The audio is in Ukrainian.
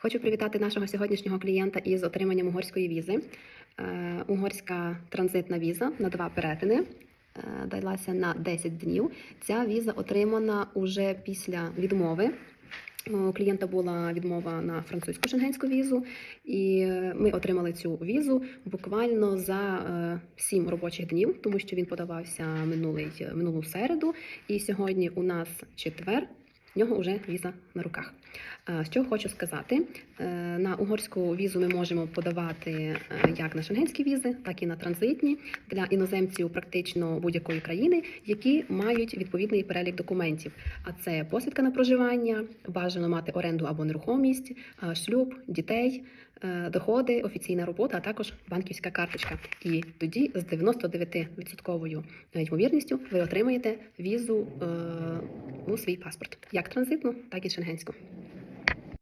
Хочу привітати нашого сьогоднішнього клієнта із отриманням угорської візи. Е, Угорська транзитна віза на два перетини. е, Далася на 10 днів. Ця віза отримана уже після відмови. У клієнта була відмова на французьку шенгенську візу, і е, ми отримали цю візу буквально за 7 робочих днів, тому що він подавався минулий, минулу середу, і сьогодні у нас четвер. В нього вже віза на руках. Е, Що хочу сказати, Е, на угорську візу ми можемо подавати е, як на шенгенські візи, так і на транзитні для іноземців практично будь-якої країни, які мають відповідний перелік документів. А це посвідка на проживання, бажано мати оренду або нерухомість, шлюб, дітей, доходи, офіційна робота, а також банківська карточка. І тоді з 99% ймовірністю ви отримаєте візу е, у свій паспорт, як транзитну, так і шенгенську.